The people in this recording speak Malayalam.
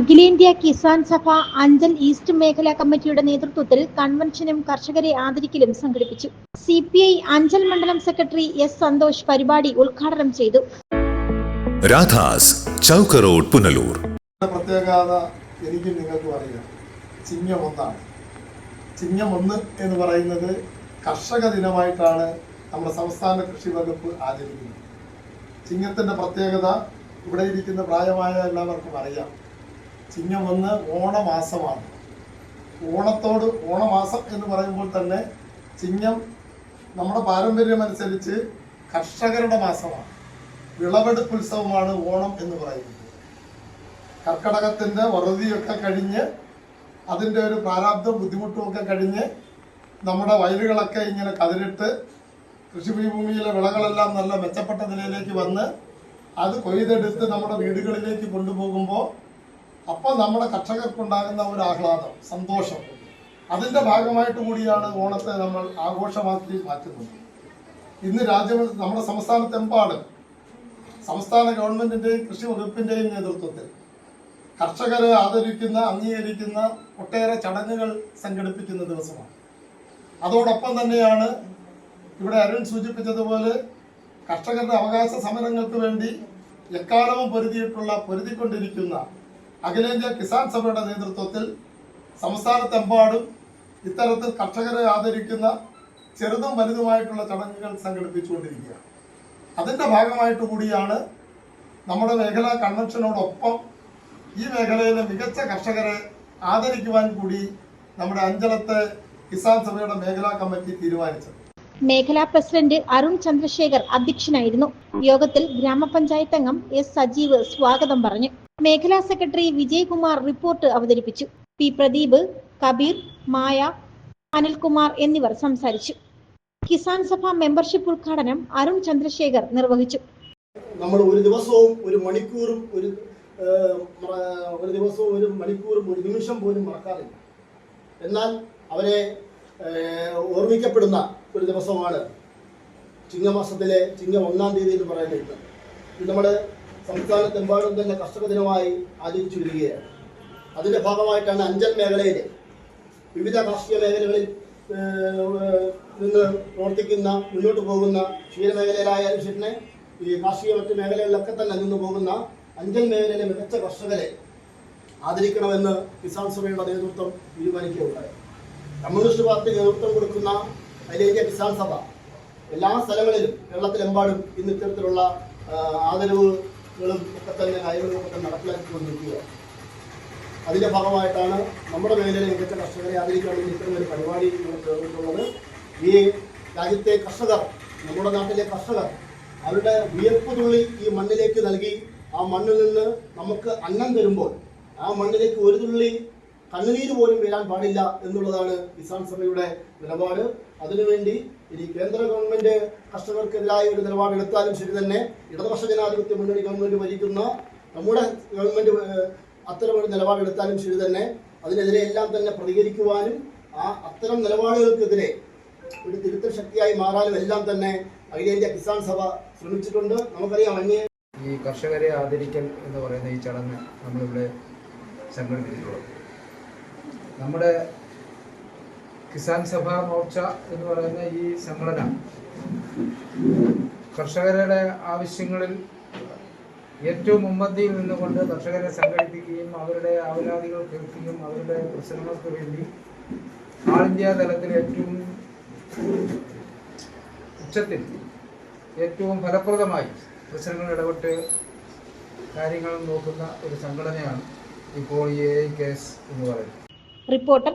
അഖിലേന്ത്യാ കിസാൻ സഭ അഞ്ചൽ ഈസ്റ്റ് മേഖലാ കമ്മിറ്റിയുടെ നേതൃത്വത്തിൽ കൺവെൻഷനും കർഷകരെ ആദരിക്കലും സംഘടിപ്പിച്ചു. സി പി ഐ അഞ്ചൽ മണ്ഡലം സെക്രട്ടറി എസ് സന്തോഷ് പരിപാടി ഉദ്ഘാടനം ചെയ്തു. രാധാസ് ചൗക്ക് റോഡ് പുനലൂർ. പ്രത്യേകത എനിക്ക് നിങ്ങൾക്ക് അറിയാം ചിങ്ങം ഒന്നാണ്. ചിങ്ങം ഒന്ന് എന്ന് പറയുന്നത് കർഷക ദിനമായിട്ടാണ് നമ്മുടെ സംസ്ഥാന കൃഷി വകുപ്പ് ആചരിക്കുന്നത്. ചിങ്ങത്തിന്റെ പ്രത്യേകത ഇവിടെ ഇരിക്കുന്ന പ്രായമായ എല്ലാവർക്കും അറിയാം. ചിങ്ങം ഒന്ന് ഓണമാസമാണ്. ഓണത്തോട് ഓണമാസം എന്ന് പറയുമ്പോൾ തന്നെ ചിങ്ങം നമ്മുടെ പാരമ്പര്യമനുസരിച്ച് കർഷകരുടെ മാസമാണ്. വിളവെടുപ്പ് ഉത്സവമാണ് ഓണം എന്ന് പറയുന്നത്. കർക്കടകത്തിന്റെ വറുതിയൊക്കെ കഴിഞ്ഞ് അതിന്റെ ഒരു പ്രാരാബ്ദം ബുദ്ധിമുട്ടുമൊക്കെ കഴിഞ്ഞ് നമ്മുടെ വയലുകളൊക്കെ ഇങ്ങനെ കതിരിട്ട് കൃഷിഭൂമിയിലെ വിളകളെല്ലാം നല്ല മെച്ചപ്പെട്ട നിലയിലേക്ക് വന്ന് അത് കൊയ്തെടുത്ത് നമ്മുടെ വീടുകളിലേക്ക് കൊണ്ടുപോകുമ്പോൾ അപ്പോൾ നമ്മുടെ കർഷകർക്കുണ്ടാകുന്ന ഒരു ആഹ്ലാദം സന്തോഷം. അതിന്റെ ഭാഗമായിട്ട് കൂടിയാണ് ഓണത്തെ നമ്മൾ ആഘോഷമാക്കി മാറ്റുന്നത്. ഇന്ന് രാജ്യം നമ്മുടെ സംസ്ഥാനത്തെമ്പാടും സംസ്ഥാന ഗവൺമെന്റിന്റെയും കൃഷി വകുപ്പിന്റെയും നേതൃത്വത്തിൽ കർഷകരെ ആദരിക്കുന്ന അംഗീകരിക്കുന്ന ഒട്ടേറെ ചടങ്ങുകൾ സംഘടിപ്പിക്കുന്ന ദിവസമാണ്. അതോടൊപ്പം തന്നെയാണ് ഇവിടെ അരുൺ സൂചിപ്പിച്ചതുപോലെ കർഷകരുടെ അവകാശ സമരങ്ങൾക്ക് വേണ്ടി എക്കാലവും പൊരുതിയിട്ടുള്ള പൊരുതിക്കൊണ്ടിരിക്കുന്ന അഖിലേന്ത്യാ കിസാൻ സഭയുടെ നേതൃത്വത്തിൽ സംസ്ഥാനത്തെമ്പാടും ഇത്തരത്തിൽ കർഷകരെ ആദരിക്കുന്ന ചെറുതും വലുതുമായിട്ടുള്ള ചടങ്ങുകൾ സംഘടിപ്പിച്ചുകൊണ്ടിരിക്കുകയാണ്. അതിന്റെ ഭാഗമായിട്ട് കൂടിയാണ് നമ്മുടെ മേഖലാ കൺവെൻഷനോടൊപ്പം ഈ മേഖലയിലെ മികച്ച കർഷകരെ ആദരിക്കുവാൻ കൂടി നമ്മുടെ അഞ്ചലത്തെ കിസാൻ സഭയുടെ മേഖലാ കമ്മിറ്റി തീരുമാനിച്ചത്. മേഖലാ പ്രസിഡന്റ് അരുൺ ചന്ദ്രശേഖർ അധ്യക്ഷനായിരുന്നു. യോഗത്തിൽ ഗ്രാമപഞ്ചായത്ത് അംഗം എസ് സജീവ് സ്വാഗതം പറഞ്ഞു. മേഖലാ സെക്രട്ടറി വിജയകുമാർ റിപ്പോർട്ട് അവതരിപ്പിച്ചു. പി പ്രദീപ് കബീർ മായ അനിൽകുമാർ എന്നിവർ സംസാരിച്ചു. കിസാൻ സഭ മെമ്പർഷിപ്പ് ഉദ്ഘാടനം അരുൺ ചന്ദ്രശേഖർ നിർവഹിച്ചു. നമ്മൾ ഒരു ദിവസവും ഒരു മണിക്കൂറും ഒരു ഒരു ദിവസവും ഒരു മണിക്കൂറും ഒരു നിമിഷം പോലും മറക്കാറില്ല. എന്നാൽ അവരെ ഓർമ്മിക്കപ്പെടുന്ന ഒരു ദിവസമാണ് ചിങ്ങമാസത്തിലെ ചിങ്ങ ഒന്നാം തീയതി എന്ന് പറയുന്നത്. നമ്മുടെ സംസ്ഥാനത്തെമ്പാടും തന്നെ കർഷക ദിനമായി ആചരിച്ചു വരികയാണ് അതിന്റെ ഭാഗമായിട്ടാണ് അഞ്ചൽ മേഖലയിലെ വിവിധ കാർഷിക മേഖലകളിൽ നിന്ന് പ്രവർത്തിക്കുന്ന മുന്നോട്ട് പോകുന്ന ക്ഷീരമേഖലയിലായാലും ശരി ഈ കാർഷിക മറ്റ് മേഖലകളിലൊക്കെ തന്നെ നിന്ന് പോകുന്ന അഞ്ചൽ മേഖലയിലെ മികച്ച കർഷകരെ ആദരിക്കണമെന്ന് കിസാൻ സഭയുടെ നേതൃത്വം തീരുമാനിക്കുകയുണ്ടായി. കമ്മ്യൂണിസ്റ്റ് പാർട്ടി നേതൃത്വം കൊടുക്കുന്ന അതിലേക്ക് കിസാൻ സഭ എല്ലാ സ്ഥലങ്ങളിലും കേരളത്തിലെമ്പാടും ഇന്ന് ഇത്തരത്തിലുള്ള ആ, ആദരവുകളും ഒക്കെ തന്നെ കാര്യങ്ങളും ഒക്കെ തന്നെ നടപ്പിലാക്കിക്കൊണ്ടിരിക്കുകയാണ് അതിന്റെ ഭാഗമായിട്ടാണ് നമ്മുടെ മേഖലയിലെ മികച്ച കർഷകരെ ആദരിക്കണമെന്ന് ഇത്തരം ഒരു പരിപാടി നമ്മൾ ചേർന്നിട്ടുള്ളത് ഈ രാജ്യത്തെ കർഷകർ നമ്മുടെ നാട്ടിലെ കർഷകർ അവരുടെ വിയർപ്പ് തുള്ളി ഈ മണ്ണിലേക്ക് നൽകി ആ മണ്ണിൽ നിന്ന് നമുക്ക് അന്നം തരുമ്പോൾ ആ മണ്ണിലേക്ക് ഒരു തുള്ളി കണ്ണുനീര് പോലും വരാൻ പാടില്ല എന്നുള്ളതാണ് കിസാൻ സഭയുടെ നിലപാട്. അതിനുവേണ്ടി ഇനി കേന്ദ്ര ഗവൺമെന്റ് കർഷകർക്കെതിരായ ഒരു നിലപാടെടുത്താലും ശരി തന്നെ ഇടതുപക്ഷ ജനാധിപത്യ മുന്നണി ഗവൺമെന്റ് ഭരിക്കുന്ന നമ്മുടെ ഗവൺമെന്റ് അത്തരമൊരു നിലപാടെടുത്താലും ശരി തന്നെ അതിനെതിരെ എല്ലാം തന്നെ പ്രതികരിക്കുവാനും ആ അത്തരം നിലപാടുകൾക്കെതിരെ ഒരു തിരുത്തൽ ശക്തിയായി മാറാനും എല്ലാം തന്നെ അഖിലേന്ത്യാ കിസാൻ സഭ ശ്രമിച്ചിട്ടുണ്ട്. നമുക്കറിയാം അന്യ ഈ കർഷകരെ ആദരിക്കൽ എന്ന് പറയുന്ന ഈ ചടങ്ങ് നമ്മളിവിടെ സംഘടിപ്പിച്ചിട്ടുള്ളത്. നമ്മുടെ കിസാൻ സഭ മോർച്ച എന്ന് പറയുന്ന ഈ സംഘടന കർഷകരുടെ ആവശ്യങ്ങളിൽ ഏറ്റവും മുമ്പന്തിയിൽ നിന്നുകൊണ്ട് കർഷകരെ സംഘടിപ്പിക്കുകയും അവരുടെ ആവലാതികൾ കേൾക്കുകയും അവരുടെ പ്രശ്നങ്ങൾക്ക് വേണ്ടി ആൾ ഇന്ത്യ തലത്തിൽ ഏറ്റവും ഉച്ചത്തിൽ ഏറ്റവും ഫലപ്രദമായി പ്രശ്നങ്ങൾ ഇടപെട്ട് കാര്യങ്ങൾ നോക്കുന്ന ഒരു സംഘടനയാണ് ഇപ്പോൾ ഈ എ കേസ് എന്ന് പറയുന്നത്. റിപ്പോർട്ടർ